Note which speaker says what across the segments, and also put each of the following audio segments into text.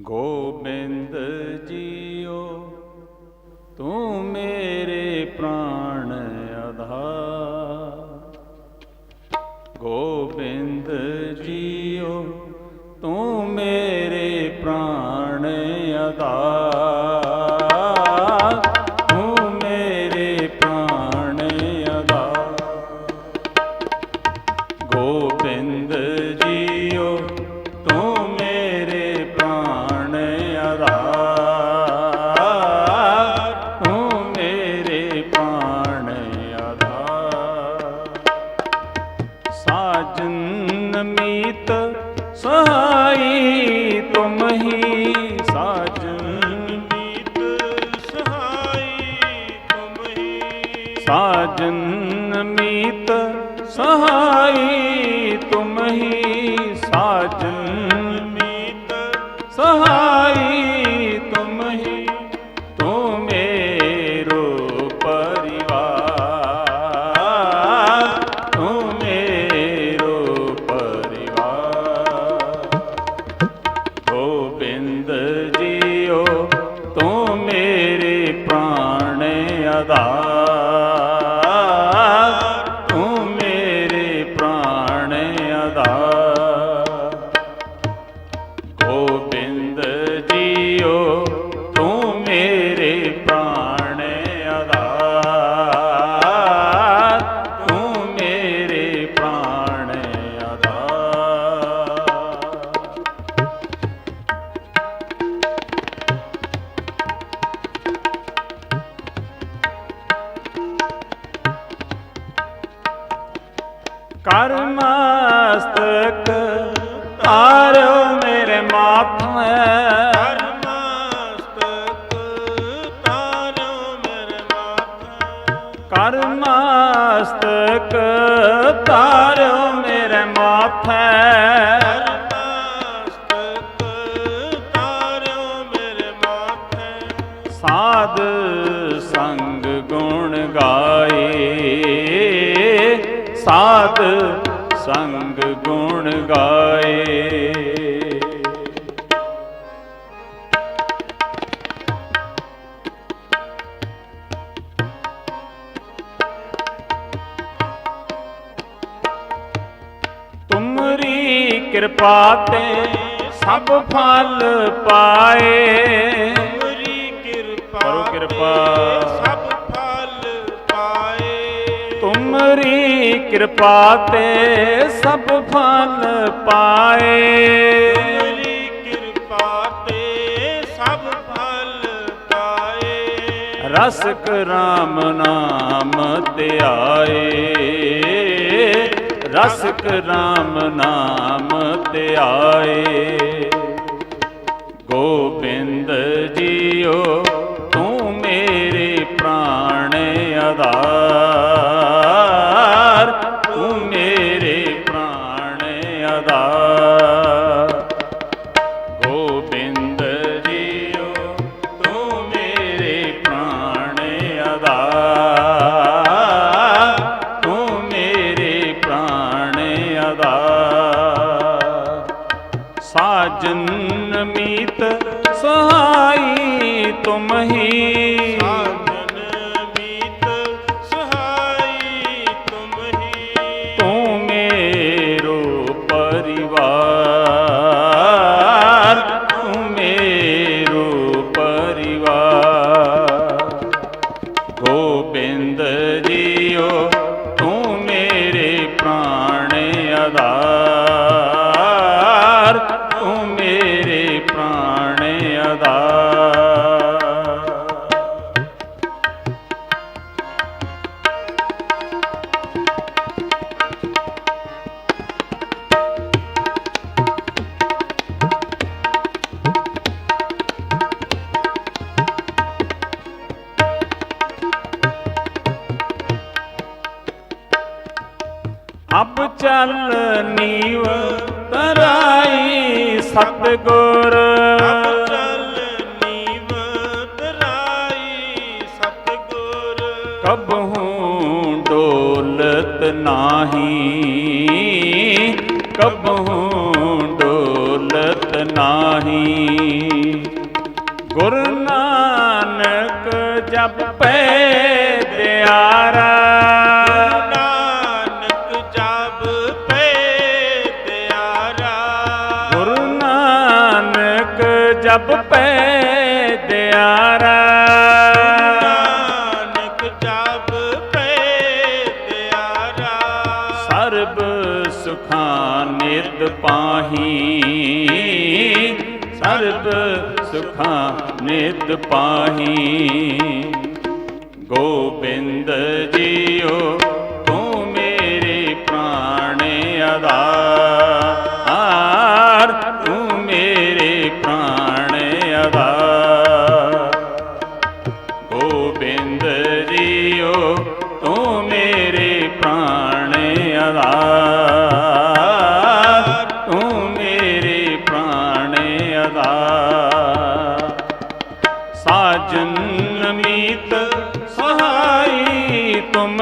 Speaker 1: Gobind JIO ਤੂੰ ਮੇਰੇ ਪ੍ਰਾਣ ਆਧਾਰ। ਗੋਬਿੰਦ ਜੀਓ ਤੂੰ ਮੇਰੇ ਪ੍ਰਾਣ ਆਧਾਰ। ਸਹਾਈ ਤੁਮ ਹੀ। ਸਾਜਨ ਕਰ ਮਸਤਕ ਤਾਰਿਓ ਮੇਰੇ ਮਾਥੇ
Speaker 2: ਹਰ ਮਸਤਕ ਤਾਰੋ ਮੇਰੇ ਮਾਥੇ
Speaker 1: ਕਰ ਮਸਤਕ ਤਾਰਿਓ ਮੇਰੇ ਮਾਥੇ
Speaker 2: ਹਰ ਮਸਤਕ ਤਾਰੋ ਮੇਰੇ ਮਾਥੇ
Speaker 1: ਸਾਧ ਸੰਗ ਗੁਣ ਗਾਏ। ਸਾਧ ਸੰਗ ਗੁਣ ਗਾਏ। ਤੁਮਰੀ ਕਿਰਪਾ ਤੇ ਸਭ ਫਲ ਪਾਏ।
Speaker 2: ਤੁਮਰੀ ਕਿਰਪਾ
Speaker 1: ਕਰੋ ਕਿਰਪਾ।
Speaker 2: ਸਭ ਫਲ ਪਾਏ।
Speaker 1: ਤੁਮਰੀ ਕਿਰਪਾ ਤੇ ਸਭ ਫਲ ਪਾਏ।
Speaker 2: ਤੁਮਰੀ ਕਿਰਪਾ ਤੇ ਸਭ ਫਲ ਪਾਏ।
Speaker 1: ਰਸਕ ਰਾਮ ਨਾਮ ਧਿਆਏ ਰਸਕ ਰਾਮ ਨਾਮ ਧਿਆਏ ਗੋਬਿੰਦ ਜੀਓ ਸਹਾਈ ਤੁਮ ਹੀ। ਅਬ ਚਲ ਨੀਵ ਤਰਾਈ ਸਤਗੁਰ।
Speaker 2: ਅਬ ਚਲ ਨੀਵ ਤਰਾਈ ਸਤਗੁਰ।
Speaker 1: ਕਬਹੂ ਡੋਲਤ ਨਾਹੀ। ਕਬਹੂ ਡੋਲਤ ਨਾਹੀ। ਗੁਰ ਨਾਨਕ ਜਪੈ ਸਰਬ ਸੁਖਾਂ ਨਿਤ ਪਾਹੀ। ਗੋਬਿੰਦ ਜੀਓ ਤੂੰ ਮੇਰੇ ਪ੍ਰਾਣ ਆਧਾਰ।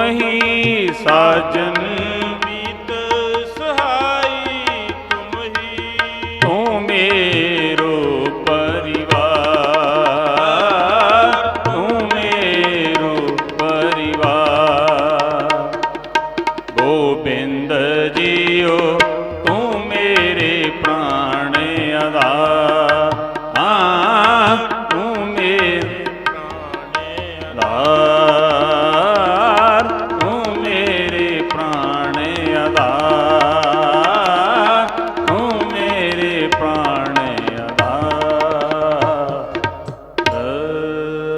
Speaker 1: ਨਹੀਂ ਸਾਜਨ